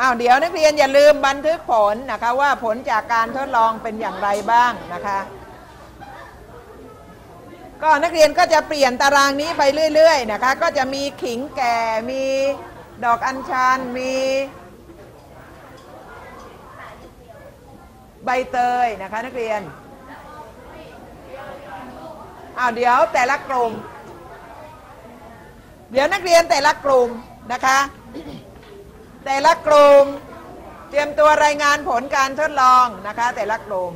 อ้าวเดี๋ยวนักเรียนอย่าลืมบันทึกผลนะคะว่าผลจากการทดลองเป็นอย่างไรบ้างนะคะก็นักเรียนก็จะเปลี่ยนตารางนี้ไปเรื่อยๆนะคะก็จะมีขิงแก่มีดอกอัญชันมีใบเตยนะคะนักเรียนอ้าวเดี๋ยวแต่ละกลุ่ม เดี๋ยวนักเรียนแต่ละกลุ่มนะคะ แต่ละกลุ่ม เตรียมตัวรายงานผลการทดลองนะคะ แต่ละกลุ่ม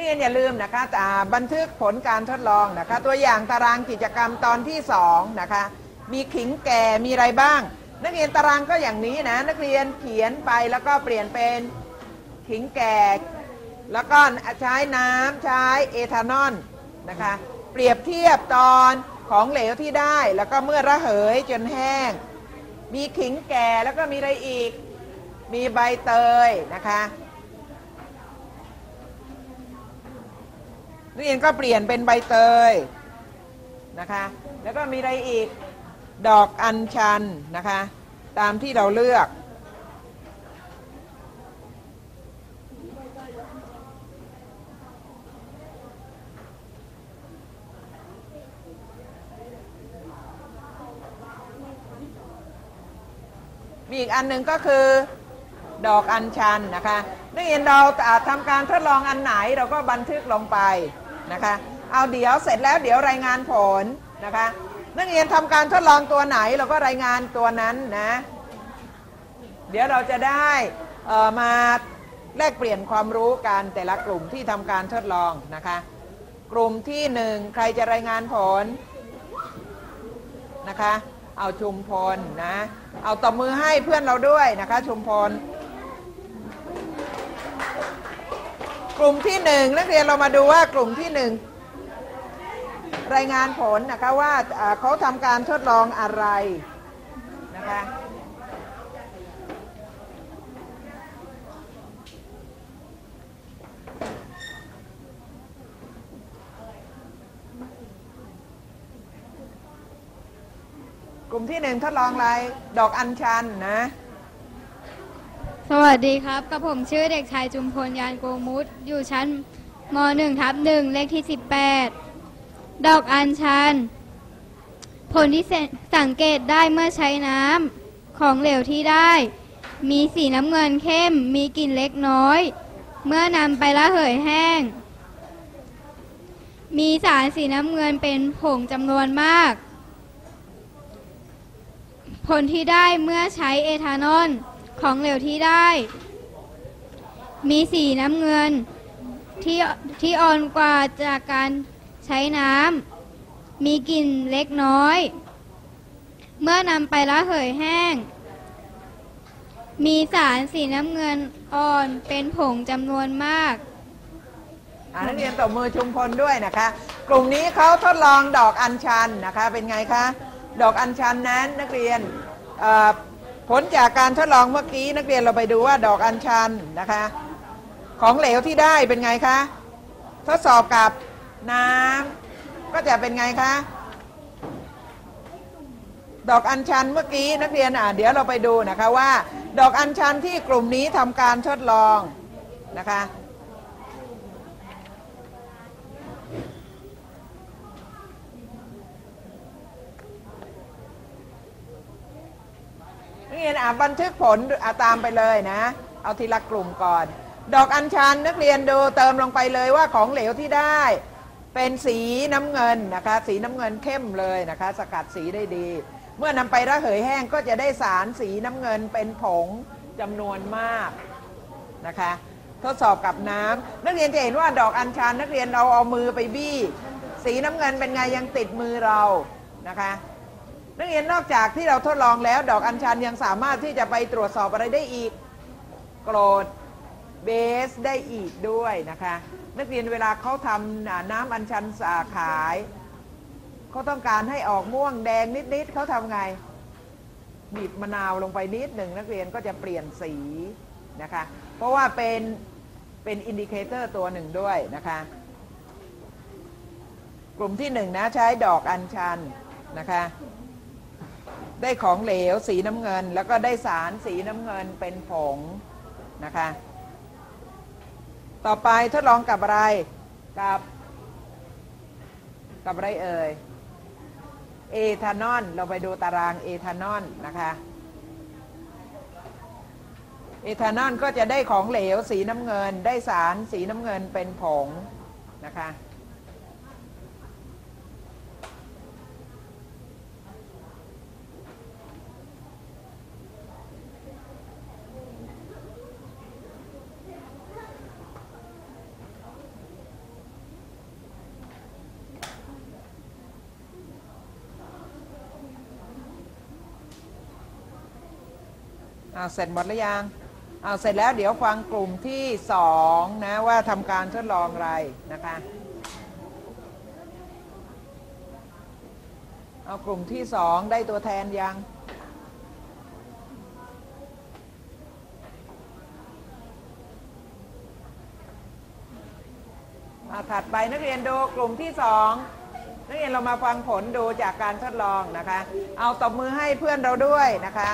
นี่อย่าลืมนะคะบันทึกผลการทดลองนะคะ ตัวอย่างตารางกิจกรรมตอนที่2นะคะ มีขิงแก่มีอะไรบ้าง นักเรียนตารางก็อย่างนี้นะ นักเรียนเขียนไปแล้วก็เปลี่ยนเป็นขิงแก่ แล้วก็ใช้น้ำใช้เอทานอลนะคะ เปรียบเทียบตอนของเหลวที่ได้ แล้วก็เมื่อระเหยจนแห้ง มีขิงแก่แล้วก็มีอะไรอีก มีใบเตยนะคะ นักเรียนก็เปลี่ยนเป็นใบเตยนะคะ แล้วก็มีอะไรอีกดอกอัญชันนะคะ ตามที่เราเลือก มีอีกอันหนึ่งก็คือดอกอัญชันนะคะนักเรียนเราอ่าทำการทดลองอันไหนเราก็บันทึกลงไป นะคะ เอาเดี๋ยวเสร็จแล้วเดี๋ยวรายงานผลนะคะ นักเรียนทำการทดลองตัวไหนเราก็รายงานตัวนั้นนะ เดี๋ยวเราจะได้มาแลกเปลี่ยนความรู้กันแต่ละกลุ่มที่ทำการทดลองนะคะ กลุ่มที่หนึ่งใครจะรายงานผลนะคะ เอาชุมพลนะ เอาตบมือให้เพื่อนเราด้วยนะคะ ชุมพล กลุ่มที่หนึ่งนักเรียนเรามาดูว่ากลุ่มที่หนึ่งรายงานผลนะคะว่าอ่าเขาทำการทดลองอะไรนะคะกลุ่มที่หนึ่งทดลองอะไรดอกอัญชันนะ สวัสดีครับกับผมชื่อเด็กชายจุมพลยานโกมุตอยู่ชั้นม .1 ทับ1เลขที่ 18 ดอกอัญชัน ผลที่สังเกตได้เมื่อใช้น้ำของเหลวที่ได้ มีสีน้ำเงินเข้ม มีกลิ่นเล็กน้อย เมื่อนำไประเหยแห้ง มีสารสีน้ำเงินเป็นผงจำนวนมาก ผลที่ได้เมื่อใช้เอทานอล ของเหลวที่ได้ มีสีน้ำเงินที่ที่อ่อนกว่าจากการใช้น้ำ มีกลิ่นเล็กน้อย เมื่อนำไประเหยแห้ง มีสารสีน้ำเงินอ่อนเป็นผงจำนวนมากนักเรียนตบมือชุมพลด้วยนะคะ กลุ่มนี้เขาทดลองดอกอัญชันนะคะ เป็นไงคะ ดอกอัญชันนั้นนักเรียน ผลจากการทดลองเมื่อกี้นักเรียนเราไปดูว่าดอกอัญชันนะคะ ของเหลวที่ได้เป็นไงคะ ทดสอบกับน้ำก็จะเป็นไงคะ ดอกอัญชันเมื่อกี้นักเรียนอะเดี๋ยวเราไปดูนะคะว่า ดอกอัญชันที่กลุ่มนี้ทำการทดลองนะคะ เรียนอ่านบันทึกผลอะตามไปเลยนะ เอาทีละกลุ่มก่อน ดอกอัญชันนักเรียนดูเติมลงไปเลยว่าของเหลวที่ได้ เป็นสีน้ำเงินนะคะ สีน้ำเงินเข้มเลยนะคะ สกัดสีได้ดี เมื่อนำไประเหยแห้งก็จะได้สารสีน้ำเงินเป็นผงจำนวนมากนะคะทดสอบกับน้ำนักเรียนจะเห็นว่าดอกอัญชันนักเรียนเราเอามือไปบี้ สีน้ำเงินเป็นไงยังติดมือเรานะคะ นักเรียนนอกจากที่เราทดลองแล้ว ดอกอัญชันยังสามารถที่จะไปตรวจสอบอะไรได้อีกโกรดเบสได้อีกด้วยนะคะ นักเรียนเวลาเขาทำน้ำอัญชันสาขายเขาต้องการให้ออกม่วงแดงนิดๆเขาทำไง บีบมะนาวลงไปนิดหนึ่งนักเรียนก็จะเปลี่ยนสีนะคะ เพราะว่าเป็นเป็นอินดิเคเตอร์ตัวหนึ่งด้วยนะคะ กลุ่มที่หนึ่งนะใช้ดอกอัญชันนะคะ ได้ของเหลวสีน้ำเงิน แล้วก็ได้สารสีน้ำเงินเป็นผงนะคะ ต่อไปทดลองกับอะไรกับกับอะไรเอ่ยเอทานอลเราไปดูตารางเอทานอลนะคะเอทานอลก็จะได้ของเหลวสีน้ำเงิน ได้สารสีน้ำเงินเป็นผงนะคะ เอาเสร็จหมดหรือยังเอาเสร็จแล้วเดี๋ยวฟังกลุ่มที่สองนะว่าทำการทดลองอะไรนะคะเอากลุ่มที่สองได้ตัวแทนยังถัดไปนักเรียนดูกลุ่มที่สองนักเรียนเรามาฟังผลดูจากการทดลองนะคะ เอาตบมือให้เพื่อนเราด้วยนะคะ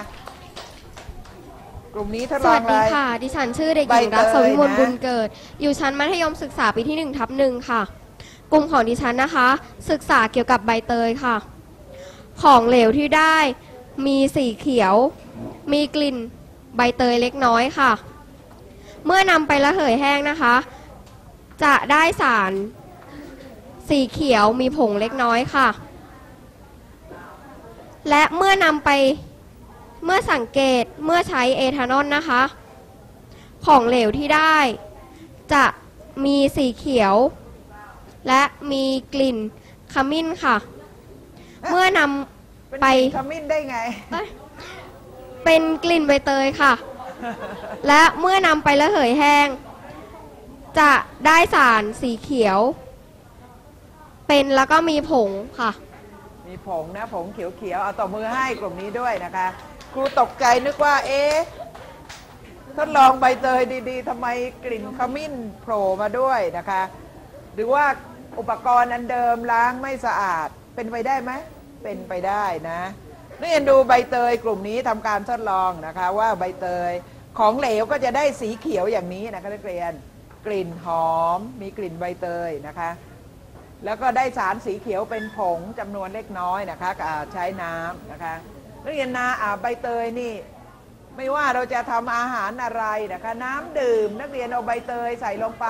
กลุ่มนี้ทดสลอวังสอะไรดีค่ะ ดิฉันชื่อเด็กหญิงใบเตยรักษวิมลนะบุญเกิด อยู่ชั้นมัธยมศึกษาปีที่1ทับหนึ่งค่ะ กลุ่มของดิฉันนะคะ ศึกษาเกี่ยวกับใบเตยค่ะ ของเหลวที่ได้มีสีเขียว มีกลิ่นใบเตยเล็กน้อยค่ะ เมื่อนำไประเหยแห้งนะคะ จะได้สาร สีเขียวมีผงเล็กน้อยค่ะ และเมื่อนำไป เมื่อสังเกตเมื่อใช้เอทานอลนะคะ ของเหลวที่ได้ จะมีสีเขียว และมีกลิ่นขมิ้นค่ะ เมื่อนเป็นไปกลิ่นขมิ้นได้ไงำเอ้ยเป็นกลิ่นใบเตยค่ะ และเมื่อนำไประเหยแห้ง จะได้สารสีเขียว เป็นแล้วก็มีผงค่ะ มีผงนะผงเขียวๆเอาตบมือให้กลุ่มนี้ด้วยนะคะค รูตกใจนึกว่า เอ๊ะทดลองใบเตยดีๆทำไมกลิ่นขมิ้นโผล่มาด้วยนะคะ หรือว่าอุปกรณ์อันเดิมล้างไม่สะอาดเป็นไปได้ไหม เป็นไปได้นะนี่เอ็นดูใบเตยกลุ่มนี้ทำการทดลองนะคะ ว่าใบเตยของเหลวก็จะได้สีเขียวอย่างนี้นะคะนักเรียนกลิ่นหอม มีกลิ่นใบเตยนะคะ แล้วก็ได้สารสีเขียวเป็นผงจำนวนเล็กน้อยนะคะอ่าใช้น้ำนะคะ นักเรียนนาอ่าใบเตยนี่ ไม่ว่าเราจะทำอาหารอะไรนะคะ น้ำดื่ม นักเรียนเอาใบเตยใส่ลงไป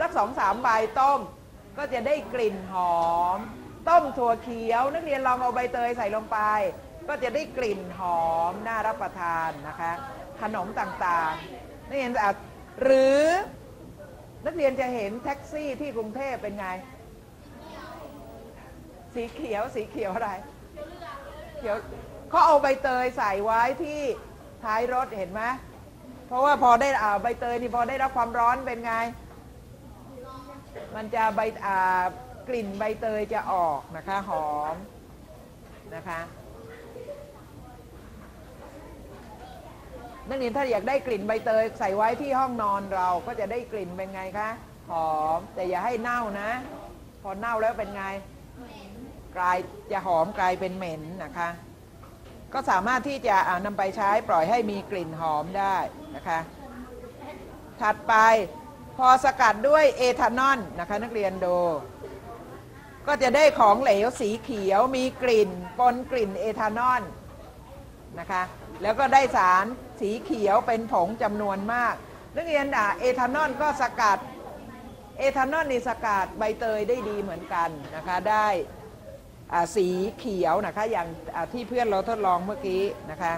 สักสองสามใบต้ม ก็จะได้กลิ่นหอม ต้มถั่วเขียว นักเรียนลองเอาใบเตยใส่ลงไป ก็จะได้กลิ่นหอมน่ารับประทานนะคะ ขนมต่างๆ นักเรียนอาจหรือนักเรียนจะเห็นแท็กซี่ที่กรุงเทพเป็นไง สีเขียวสีเขียวอะไร เขียว เขาเอาใบเตยใส่ไว้ที่ท้ายรถเห็นไหมเพราะว่าพอได้อ่าใบเตยนี่พอได้รับความร้อนเป็นไง มันจะใบอ่ากลิ่นใบเตยจะออกนะคะหอมนะคะนักเรียนถ้าอยากได้กลิ่นใบเตยใส่ไว้ที่ห้องนอนเราก็จะได้กลิ่นเป็นไงคะหอมแต่อย่าให้เน่านะ พอเน่าแล้วเป็นไงกลายจะหอมกลายเป็นเหม็นนะคะ ก็สามารถที่จะนำไปใช้ปล่อยให้มีกลิ่นหอมได้นะคะ ถัดไปพอสกัดด้วยเอทานอลนะคะนักเรียนดู ก็จะได้ของเหลวสีเขียวมีกลิ่นปนกลิ่นเอทานอลนะคะแล้วก็ได้สารสีเขียวเป็นผงจำนวนมาก นักเรียนอะเอทานอลก็สกัดเอทานอลในสกัดใบเตยได้ดีเหมือนกันนะคะได้ สีเขียวนะคะอย่างที่เพื่อนเราทดลองเมื่อกี้นะคะ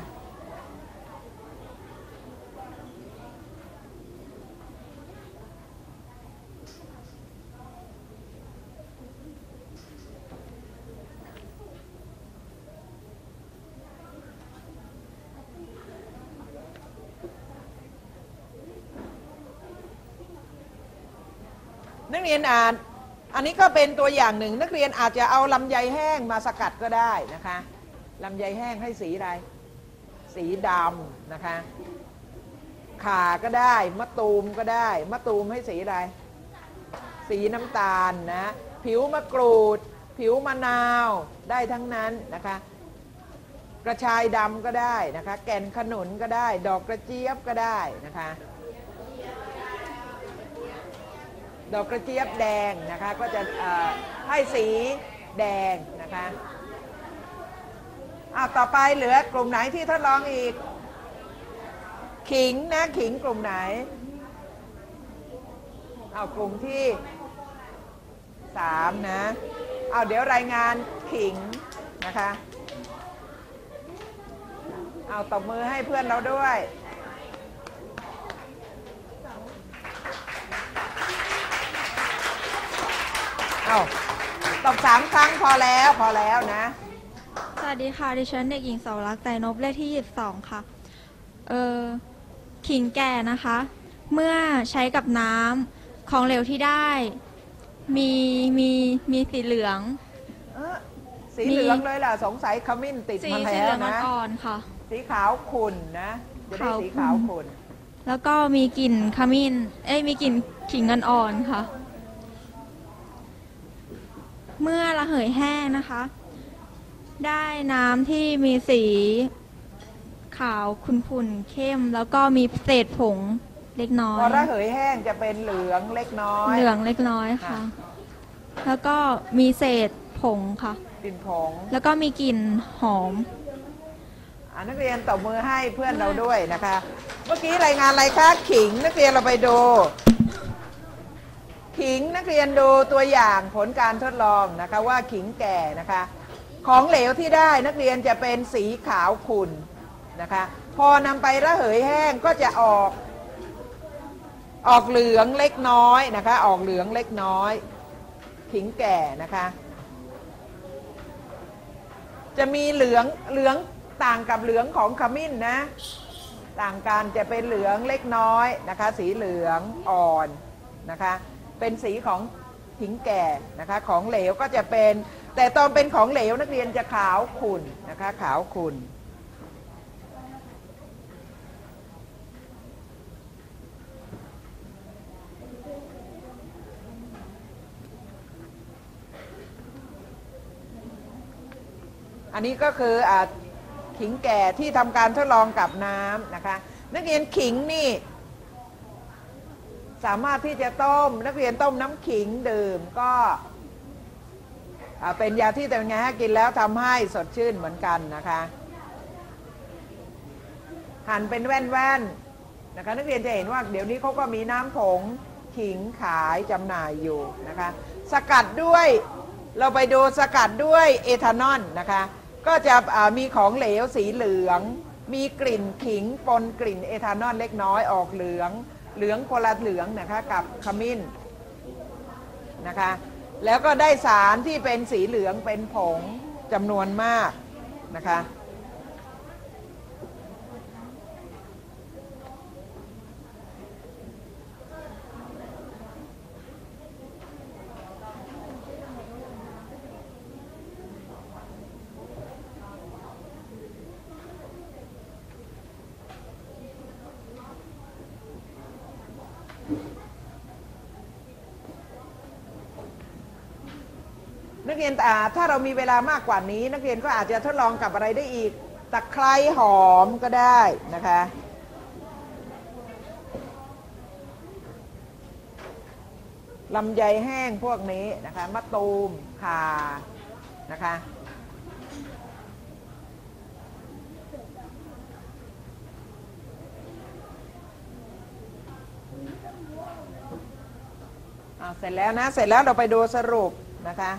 นักเรียนอ่าน อันนี้ก็เป็นตัวอย่างหนึ่งนักเรียนอาจจะเอาลำไยแห้งมาสกัดก็ได้นะคะลำไยแห้งให้สีอะไร สีดำนะคะข่าก็ได้มะตูมก็ได้มะตูมให้สีอะไร สีน้ำตาลนะผิวมะกรูด ผิวมะนาวได้ทั้งนั้นนะคะกระชายดำก็ได้นะคะ แก่นขนุนก็ได้ ดอกกระเจี๊ยบก็ได้นะคะ ดอกกระเจี๊ยบแดงนะคะก็จะให้สีแดงนะคะอ้าวต่อไปเหลือกลุ่มไหนที่ทดลองอีก ขิงนะขิงกลุ่มไหนเอากลุ่มที่สามนะเอาเดี๋ยวรายงานขิงนะคะ เอาตบมือให้เพื่อนเราด้วย เอาตบสามครั้งพอแล้วพอแล้วนะ สวัสดีค่ะ ดิฉันเด็กหญิงเสาวรักษ์แต่นบเลขที่ 22 ค่ะ เออขิงแก่นะคะ เมื่อใช้กับน้ำของเหลวที่ได้ มีมีมีสีเหลือง เออสีมีเหลืองเลยล่ะ สงสัยขมิ้นติดสีมาสีแล้เหลืวองนะ อ่อนๆค่ะ สีขาวขุ่นนะจะได้ขาวสีขาวขุ่น แล้วก็มีกลิ่นขมิ้น เอ้ยมีกลิ่นขิงอ่อนๆค่ะ เมื่อระเหยแห้งนะคะ ได้น้ำที่มีสีขาวขุ่นๆเข้ม แล้วก็มีเศษผงเล็กน้อพอยระเหยแห้งจะเป็นเหลืองเล็กน้อยเหลืองเล็กน้อยค่ะค่ะแล้วก็มีเศษผงค่ะ กลิ่นผงแล้วก็มีกลิ่นหอม อ่านักเรียนตบมือให้เพื่อนเราด้วยนะคะ เมื่อกี้รายงานอะไรคะขิงนักเรียนเราไปดู ขิงนักเรียนดูตัวอย่างผลการทดลองนะคะว่าขิงแก่นะคะ ของเหลวที่ได้นักเรียนจะเป็นสีขาวขุ่นนะคะ พอนำไประเหยแห้งก็จะออก ออกเหลืองเล็กน้อยนะคะ ออกเหลืองเล็กน้อย ขิงแก่นะคะ จะมีเหลืองเหลืองต่างกับเหลืองของขมิ้นนะ ต่างกันจะเป็นเหลืองเล็กน้อยนะคะ สีเหลืองอ่อนนะคะ เป็นสีของหิงแก่นะคะของเหลวก็จะเป็น แต่ตอนเป็นของเหลวนักเรียนจะขาวขุ่นนะคะขาวขุ่นอันนี้ก็คืออ่าขิงแก่ที่ทำการทดลองกับน้ำนะคะ นักเรียนขิงนี่ สามารถที่จะต้มนักเรียนต้มน้ำขิงดื่มก็เป็นยาที่แต่ไงฮะกินแล้วทำให้สดชื่นเหมือนกันนะคะหั่นเป็นแว่นๆนะคะนักเรียนจะเห็นว่าเดี๋ยวนี้เขาก็มีน้ำผงขิงขายจำหน่ายอยู่นะคะสกัดด้วยเราไปดูสกัดด้วยเอทานอลนะคะก็จะมีของเหลวสีเหลือง มีกลิ่นขิงปนกลิ่นเอทานอลเล็กน้อยออกเหลือง เหลืองคนละเหลืองนะคะกับขมิ้นนะคะแล้วก็ได้สารที่เป็นสีเหลืองเป็นผงจำนวนมากนะคะ นักเรียนอ่ถ้าเรามีเวลามากกว่านี้ นักเรียนก็อาจจะทดลองกับอะไรได้อีกตะไคร้หอมก็ได้นะคะลำไยแห้งพวกนี้นะคะมะตูมข่านะคะเสร็จแล้วนะ เสร็จแล้วเราไปดูสรุปนะคะ